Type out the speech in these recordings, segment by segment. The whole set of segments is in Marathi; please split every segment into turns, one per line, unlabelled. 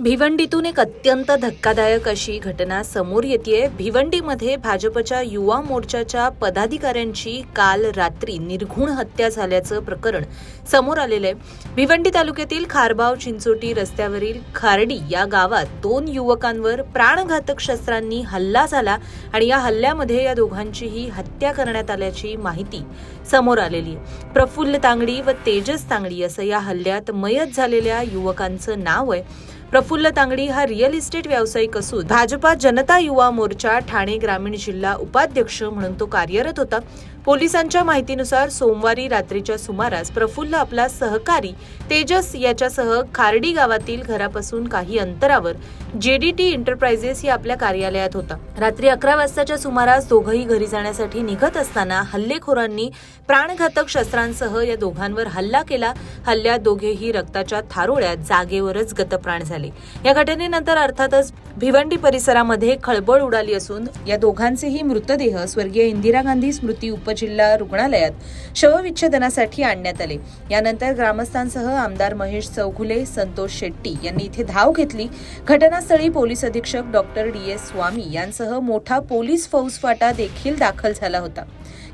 भिवंडीतून एक अत्यंत धक्कादायक अशी घटना समोर येते भिवंडीमध्ये भाजपच्या युवा मोर्चाच्या पदाधिकाऱ्यांची काल रात्री निर्घुण हत्या झाल्याचं प्रकरण समोर आलेलं आहे भिवंडी तालुक्यातील खारबाव चिंचोटी रस्त्यावरील खारडी या गावात दोन युवकांवर प्राणघातक शस्त्रांनी हल्ला झाला आणि या हल्ल्यामध्ये या दोघांचीही हत्या करण्यात आल्याची माहिती समोर आलेली आहे. प्रफुल्ल तांगडी व तेजस तांगडी असं या हल्ल्यात मयत झालेल्या युवकांचं नाव आहे. प्रफुल्ल तांगडी हा रिअल इस्टेट व्यावसायिक असून भाजपा जनता युवा मोर्चा ठाणे ग्रामीण जिल्हा उपाध्यक्ष म्हणून तो कार्यरत होता. पोलिसांच्या माहितीनुसार सोमवारी रात्रीच्या सुमारास प्रफुल्ल आपला सहकारी तेजस याच्यासह खार्डी गावातील घरापासून काही अंतरावर जेडीटी एंटरप्राइजेस या आपल्या कार्यालयात होता. रात्री अकरा वाजताच्या सुमारास दोघंही घरी जाण्यासाठी निघत असताना हल्लेखोरांनी प्राणघातक शस्त्रांसह या दोघांवर हल्ला केला. हल्ल्यात दोघेही रक्ताच्या थारोळ्यात जागेवरच गतप्राण झाले. या घटनेनंतर अर्थातच भिवंडी परिसरामध्ये खळबळ उडाली असून या दोघांचेही मृतदेह स्वर्गीय इंदिरा गांधी स्मृती उपजिल्हा रुग्णालयात शवविच्छेदनासाठी आणण्यात आले. यानंतर ग्रामस्थांसह आमदार महेश चौघुले संतोष शेट्टी यांनी इथे धाव घेतली. घटनास्थळी पोलीस अधीक्षक डॉक्टर डी एस स्वामी यांसह मोठा पोलीस फौजफाटा देखील दाखल झाला होता.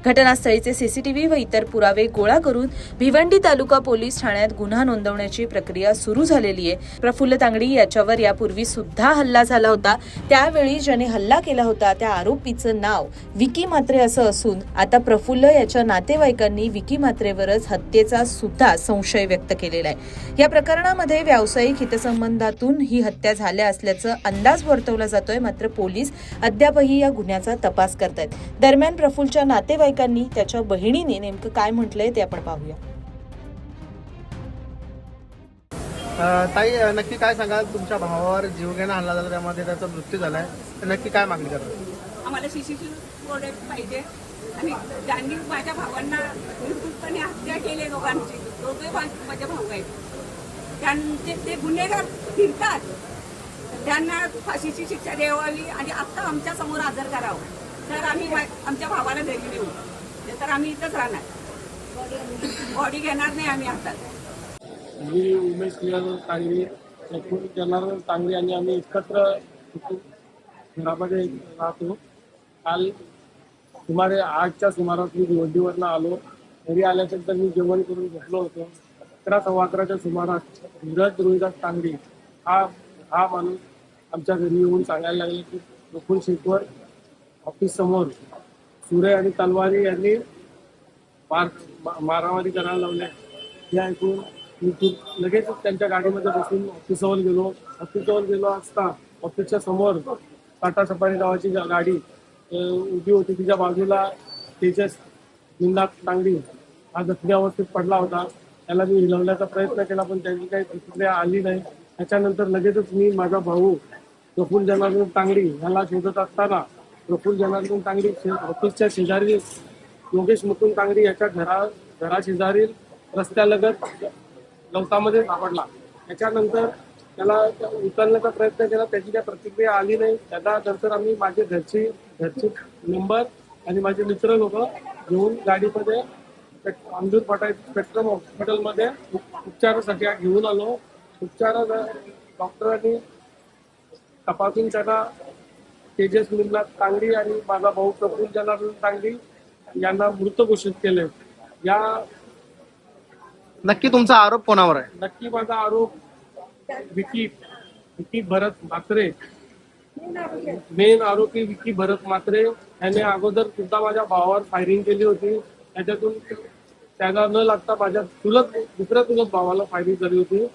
घटनास्थळीचे सीसीटीव्ही व इतर पुरावे गोळा करून भिवंडी तालुका पोलीस ठाण्यात गुन्हा नोंदवण्याची प्रक्रिया सुरू झालेली आहे. प्रफुल्ल तांगडी याच्यावर यापूर्वी सुद्धा हल्ला झाला होता. त्यावेळी ज्याने हल्ला केला होता त्या आरोपीचं नाव विकी मात्रे असं असून आता प्रफुल्ल याच्या नातेवाईकांनी विकी मात्रेवरच हत्येचा सुद्धा संशय व्यक्त केलेला आहे. या प्रकरणामध्ये व्यावसायिक हितसंबंधातून ही हत्या झाल्या असल्याचं अंदाज वर्तवला जातोय. मात्र पोलीस अद्यापही या गुन्ह्याचा तपास करतायत. दरम्यान प्रफुल्लच्या नातेवाईकांनी त्याच्या बहिणीने नेमकं काय म्हटलंय ते आपण पाहूया.
ताई नक्की काय सांगाल? तुमच्या भावावर जीवघेणा हल्ला झाला त्यामध्ये त्याचा मृत्यू झालाय. तर नक्की काय मागणी करतात
आम्हाला सीसीटीव्ही प्रोडक्ट पाहिजे. आणि ज्यांनी माझ्या भावांना निर्भूतपणे हत्या केली दोघांची दोघे मा- माझे भाऊ आहेत. त्यांचे ते गुन्हेगार फिरतात त्यांना फाशीची शिक्षा द्यावी आणि आत्ता आमच्यासमोर हजर करावं. तर आम्ही आमच्या भावाला घरी देऊ. तर आम्ही इथंच राहणार. बॉडी घेणार नाही आम्ही आता.
मी उमेश निराज चांगली प्रफुल्ल जनार्दन चांगली आणि आम्ही एकत्र घरामध्ये राहतो. काल सुमारे आठच्या सुमारास मी भिवंडीवरनं आलो. घरी आल्यानंतर मी जेवण करून घेतलो होतो. अकरा सव्वा अकराच्या सुमारास धीरज रोहिदास तांगडी हा हा माणूस आमच्या घरी येऊन सांगायला लागले की प्रफुल्ल शेटवर ऑफिस समोर सुरे आणि तलवारी यांनी मार मारामारी करायला लावल्या. हे ऐकून मी खूप लगेच त्यांच्या गाडीमध्ये बसून ऑफिसवर गेलो. ऑफिसवर गेलो असता ऑफिसच्या समोर टाटा सफारी नावाची गाडी उभी होती. तिच्या बाजूला तेजस निंदा तांगडी हा जखमी अवस्थेत पडला होता. त्याला मी हिलवण्याचा प्रयत्न केला पण त्यांची काही प्रतिक्रिया आली नाही. त्याच्यानंतर लगेचच मी माझा भाऊ प्रफुल जनार्दन तांगडी याला शोधत असताना प्रफुल्ल जनार्दन तांगडी ऑफिसच्या शेजारी योगेश मुकुंद तांगडी याच्या घरा घराशेजारील रस्त्यालगत गवतामध्ये सापडला. त्याच्यानंतर त्याला उचलण्याचा प्रयत्न केला त्याची काही प्रतिक्रिया आली नाही. त्याला नंतर आम्ही माझे घरची घरचे नंबर आणि माझे मित्र लोक घेऊन गाडीमध्ये पेट- पटाय स्पेक्ट्रम हॉस्पिटलमध्ये उपचारासाठी घेऊन आलो. उपचारा डॉक्टरांनी तपासून त्याला तेजस मिलनाथ तांगडी आणि माझा भाऊ प्रफुल्ल जनार्दन तांगडी यांना मृत घोषित केले. या
नक्की तुमचा आरोप कोणावर आहे?
नक्की माझा आरोप विकी विकी भरत म्हात्रे. मेन आरोपी विकी भरत म्हात्रे. याने अगोदर सुद्धा माझ्या भावावर फायरिंग केली होती. त्याच्यातून त्याला न लागता माझ्या चुलत दुसऱ्या चुलत भावाला फायरिंग झाली होती.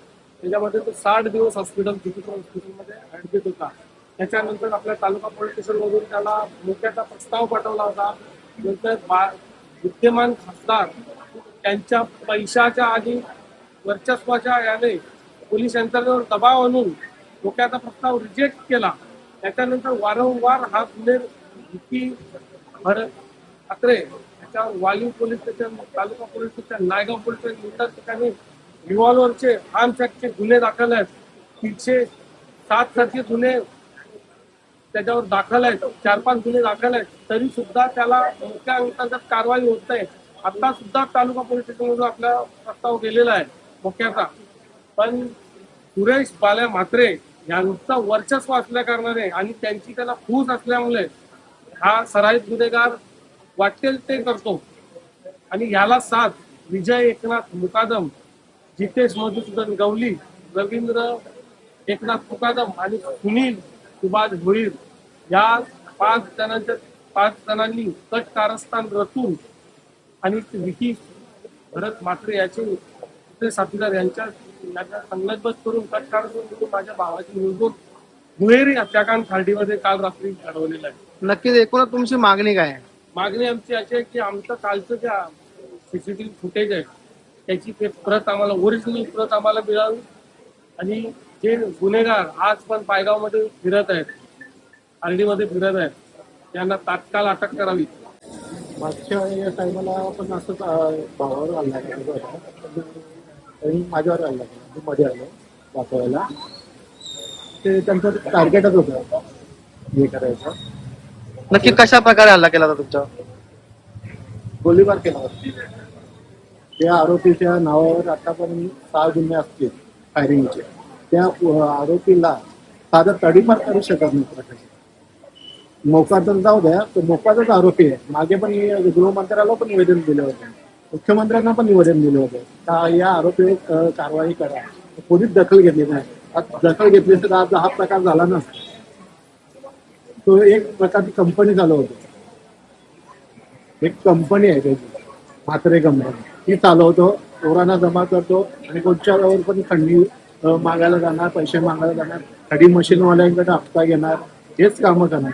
त्याच्यामध्ये तो साठ दिवस हॉस्पिटल हॉस्पिटलमध्ये ऍडमिट होता. त्याच्यानंतर आपल्या तालुका पोलीस स्टेशनमधून त्याला मोक्याचा प्रस्ताव पाठवला होता. नंतर बा- विद्यमान खासदार त्यांच्या पैशाच्या आणि वर्चस्वाच्या याने पोलीस यंत्रणेवर दबाव आणून मोक्याचा प्रस्ताव रिजेक्ट केला. त्याच्यानंतर वारंवार हा गुन्हे विकी भर ठाकरे त्याच्या वाली पोलीस स्टेशन तालुका police station Naigaon police station इतर ठिकाणी रिव्हॉल्व्हरचे आर्म्स ऍक्टचे गुन्हे दाखल आहेत. तीनशे सात सारखे गुन्हे त्याच्यावर दाखल आहेत. चार पाच गुन्हे दाखल आहेत. तरी सुद्धा त्याला मोठ्या अंतर्गत कारवाई होत नाही आता सुद्धा तालुका पोलीस स्टेशनमधून आपला प्रस्ताव गेलेला आहे मोक्याचा पण सुरेश बाल्या म्हात्रे यांचा वर्चस्व असल्या कारणाने आणि त्यांची त्याला फूस असल्यामुळे हा सराईत गुन्हेगार वाटेल ते करतो. आणि ह्याला साथ विजय एकनाथ मुकादम जितेश मधुसूदन गवली रवींद्र एकनाथ मुकादम आणि सुनील सुभाष भोईर या पाच जणांच्या पाच जणांनी कट कारस्थान रचून आणि विकी भरत मात्रे याचे साथीदार यांच्या यांना संगतबद्ध करून कट कारस्थान करून माझ्या भावाची निर्गुण दुहेरी हत्याकांड खार्डीमध्ये काल रात्री घडवलेलं आहे.
नक्कीच एकूणच तुमची मागणी काय आहे?
मागणी आमची अशी आहे की आमचं कालचं ज्या सीसीटीव्ही फुटेज आहे त्याची ते प्रत आम्हाला ओरिजिनल प्रत आम्हाला मिळावी आणि जे गुन्हेगार आज पण पायगावमध्ये फिरत आहेत आरडीमध्ये फिरत आहेत त्यांना तात्काळ अटक करावी.
मागच्या या टायमाला पण असंच भावावर हल्ला केला होता. आणि माझ्यावर हल्ला केला. मी मध्ये आलो दाखवायला. ते त्यांचं टार्गेटच होतं. हे करायचं.
नक्की कशा प्रकारे हल्ला केला होता तुमच्यावर
गोळीबार केला होता. त्या आरोपीच्या नावावर आतापर्यंत सहा गुन्हे असतील. फायरिंगचे. त्या आरोपीला साधं तडीपार करू शकत नाही प्रशासन मोका जाऊ द्या तो मोकादच आरोपी आहे. मागे पण गृहमंत्र्याला पण निवेदन दिले होते. मुख्यमंत्र्यांना पण निवेदन दिले होते. का या आरोपी कारवाई करा. पोलीस दखल घेतली नाही. दखल घेतली तर आज हा प्रकार झाला नसता तो एक प्रकारची कंपनी चालवतो एक कंपनी आहे त्याची. म्हात्रे कंपनी. ती चालवतो. चोरांना जमा करतो आणि कोणच्यावर पण खंडी मागायला जाणार पैसे मागायला जाणार. खडी मशीनवाल्यांकडे हप्ता घेणार हेच कामं करणार.